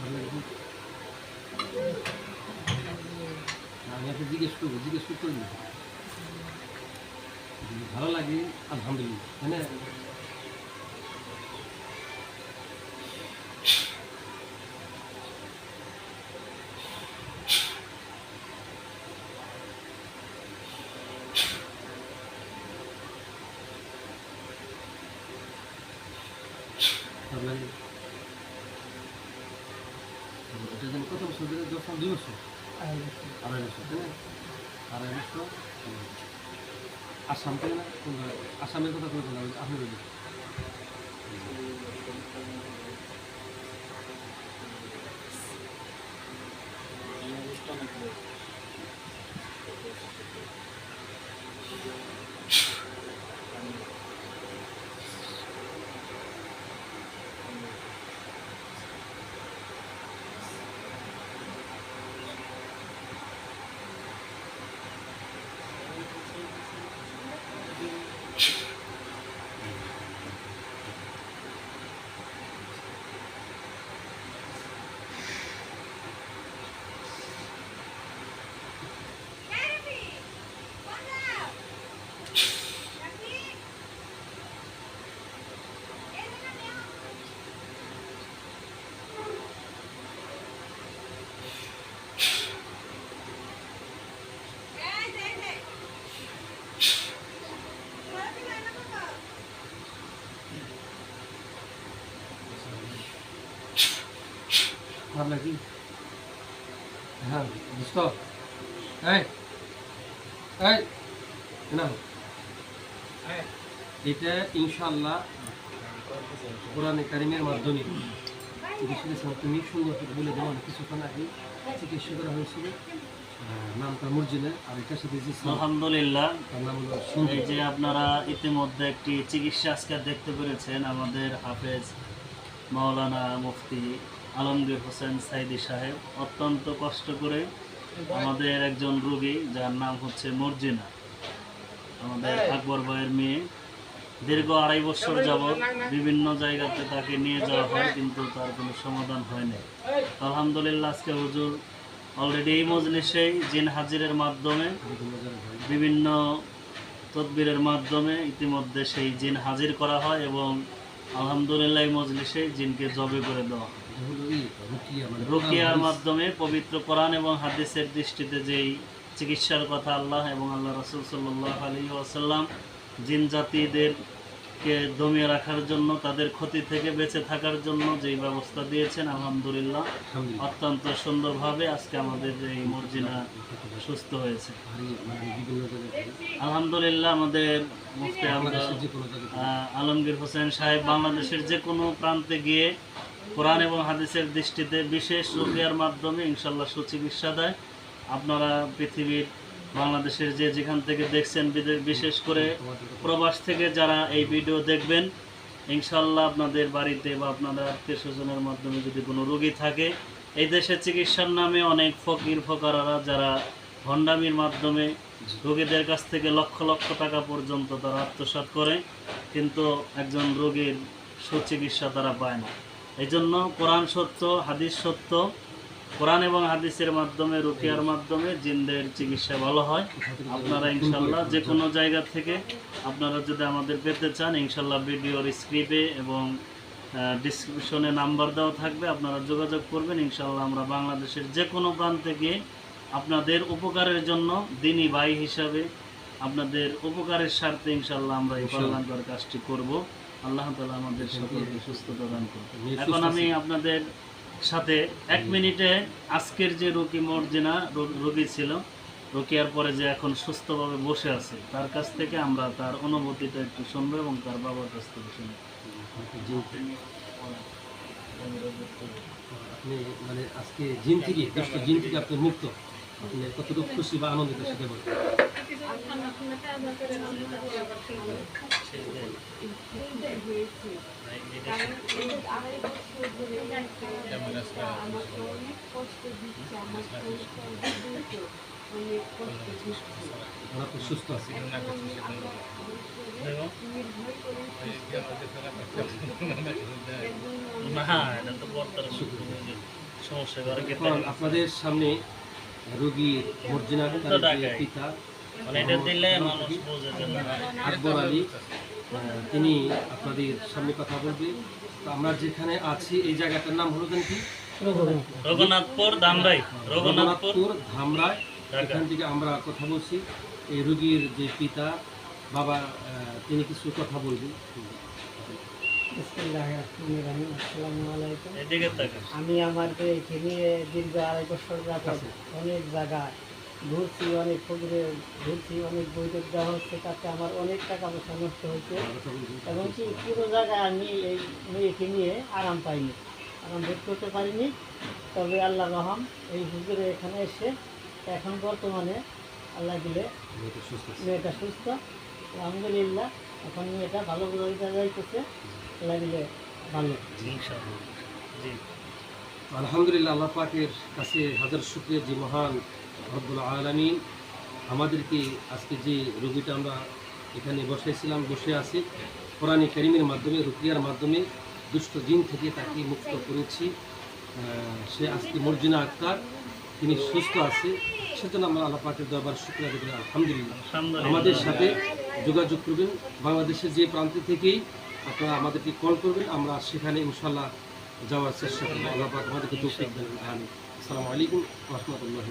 ভালো লাগে আমি একটা জিজ্ঞেস করব, জিজ্ঞেস করতে হবে না। যদি ভালো লাগে, আলহামদুলিল্লাহ, তাই না ভালো লাগে যেন কত বছর ধরে যখন দুই বছর আড়াই বছর তাই না আড়াই বছর। আসাম থেকে না আসামের কথা কোন? আপনি বলুন হ্যাঁ বুঝত? এই এই না। এটা ইনশাল্লাহ কোরআনে কারিমের মাধ্যমে। তুমি সুন্দর বলে দেওয়া কিছুক্ষণ আগে চিকিৎসা করা হয়েছিল। নামটা মর্জিনা আর এটার সাথে যে আলহামদুলিল্লাহ। এই যে আপনারা ইতিমধ্যে একটি চিকিৎসা আজকে দেখতে পেরেছেন আমাদের হাফেজ মাওলানা মুফতি আলমগীর হোসেন সাইদি সাহেব অত্যন্ত কষ্ট করে আমাদের একজন রোগী যার নাম হচ্ছে মর্জিনা। আমাদের আকবর ভাইয়ের মেয়ে। দীর্ঘ আড়াই বছর যাবৎ বিভিন্ন জায়গাতে তাকে নিয়ে যাওয়া হয় কিন্তু তার কোনো সমাধান হয়নি আলহামদুলিল্লাহ আজকে হুজুর অলরেডি এই মজলিসেই জিন হাজিরের মাধ্যমে বিভিন্ন তদবিরের মাধ্যমে ইতিমধ্যে সেই জিন হাজির করা হয় এবং আলহামদুলিল্লাহ মজলিসে জিনকে জবে করে দেওয়া রোকিয়ার মাধ্যমে পবিত্র কোরআন এবং হাদিসের দৃষ্টিতে যেই চিকিৎসার কথা আল্লাহ এবং আল্লাহ রসুল সাল্লাহ আলী আসাল্লাম জিন জাতিদেরকে দমিয়ে রাখার জন্য তাদের ক্ষতি থেকে বেঁচে থাকার জন্য যেই ব্যবস্থা দিয়েছেন আলহামদুলিল্লাহ। অত্যন্ত সুন্দরভাবে আজকে আমাদের এই মর্জিনা সুস্থ হয়েছে। আলহামদুলিল্লাহ আমাদের মুফতি আলমগীর হোসেন সাহেব বাংলাদেশের যে কোনো প্রান্তে গিয়ে কোরআন এবং হাদিসের দৃষ্টিতে বিশেষ রোগিয়ার মাধ্যমে ইনশাল্লাহ সুচিকিৎসা দেয়। আপনারা পৃথিবীর বাংলাদেশের যে যেখান থেকে দেখছেন বিশেষ করে প্রবাস থেকে যারা এই ভিডিও দেখবেন, ইনশাল্লাহ আপনাদের বাড়িতে বা আপনাদের আত্মীয় স্বজনের মাধ্যমে যদি কোনো রোগী থাকে, এই দেশে চিকিৎসার নামে অনেক ফকির ফকারারা যারা ভণ্ডামির মাধ্যমে রোগীদের কাছ থেকে লক্ষ লক্ষ টাকা পর্যন্ত তারা আত্মসাৎ করে, কিন্তু একজন রোগীর সুচিকিৎসা তারা পায় না। এই জন্য কোরআন সত্য, হাদিস সত্য কোরআন এবং হাদিসের মাধ্যমে রুকিয়ার মাধ্যমে জিনদের চিকিৎসা ভালো হয়। আপনারা ইনশাল্লাহ যে কোনো জায়গা থেকে আপনারা যদি আমাদের পেতে চান ইনশাল্লাহ ভিডিওর স্ক্রিপে এবং ডিসক্রিপশনে নাম্বার দেওয়া থাকবে। আপনারা যোগাযোগ করবেন। ইনশাল্লাহ আমরা বাংলাদেশের যে কোনো প্রান্তে গিয়ে আপনাদের উপকারের জন্য দিনই ভাই হিসাবে আপনাদের উপকারের স্বার্থে ইনশাল্লাহ আমরা এই কল্যাণকর কাজটি করব। আল্লাহ তালা আমাদের সকলকে সুস্থ প্রদান করুন। এখন আমি আপনাদের সাথে এক মিনিটে আজকের যে রোগী মর্জিনা রোগী ছিল রোকিয়ার পরে যে এখন সুস্থভাবে বসে আছে তার কাছ থেকে আমরা তার অনুভূতিটা একটু শুনব এবং তার বাবার কাছ থেকে শুনব। আপনি মানে আজকে জিন থেকে জিন থেকে আপনি মুক্ত? আপনি কতটুকু খুশি বা আনন্দিত সেটা বলুন। সুস্থ আছে। না এটা তো সমস্যা আপনাদের সামনে রোগীর মর্জিনা তার যে ঢাকায়। পিতা মানে আকবর আলী তিনি আপনাদের সামনে কথা বলবে তো আমরা যেখানে আছি এই জায়গাটার নাম হলো কি? রঘুনাথপুর দামরাই রঘুনাথপুর ধামরায় এখান থেকে আমরা কথা বলছি। এই রুগীর যে পিতা বাবা তিনি কিছু কথা বলবেন বিসমিল্লাহিররহমানিররহিম। আসসালামু আলাইকুম। এদিকে তাকা আমি আমার যে এখানে দীর্ঘ আড়াই বছর যাবত অনেক জায়গায় ঘুরছি অনেক পুকুরে ঘুরছি অনেক বৈঠক দেওয়া হচ্ছে তাতে আমার অনেক টাকা পয়সা নষ্ট হয়েছে। এবং কি পুরো জায়গায় আমি এই মেয়েকে নিয়ে আরাম পাইনি আরাম ভোগ করতে পারিনি। তবে আল্লাহ রহম এই হুজুরে এখানে এসে এখন বর্তমানে আল্লাহ দিলে মেয়েটা সুস্থ মেয়েটা সুস্থ। আলহামদুলিল্লাহ এখন মেয়েটা ভালো বোঝা যাইতেছে। ভালো জি। আলহামদুলিল্লাহ আল্লাহ পাকের কাছে হাজার শুক্রিয়া যে মহান রব্বুল আলমিন। আমাদেরকে আজকে যে রোগীটা আমরা এখানে বসেছিলাম বসে আছি কোরআনে করিমের মাধ্যমে রুকিয়ার মাধ্যমে দুষ্ট দিন থেকে তাকে মুক্ত করেছি। সে আজকে মর্জিনা আক্তার তিনি সুস্থ আছে। সেজন্য আমরা আল্লাহ পাকের দরবার শুক্রিয়া দেবেন আলহামদুলিল্লাহ। আমাদের সাথে যোগাযোগ করবেন। বাংলাদেশের যে প্রান্ত থেকেই আপনারা আমাদেরকে কল করবেন, আমরা সেখানে ইনশাল্লাহ যাওয়ার চেষ্টা করব। আল্লাহ আমাদেরকে তৌফিক দেবেন আসসালামু আলাইকুম রহমতুল্লাহ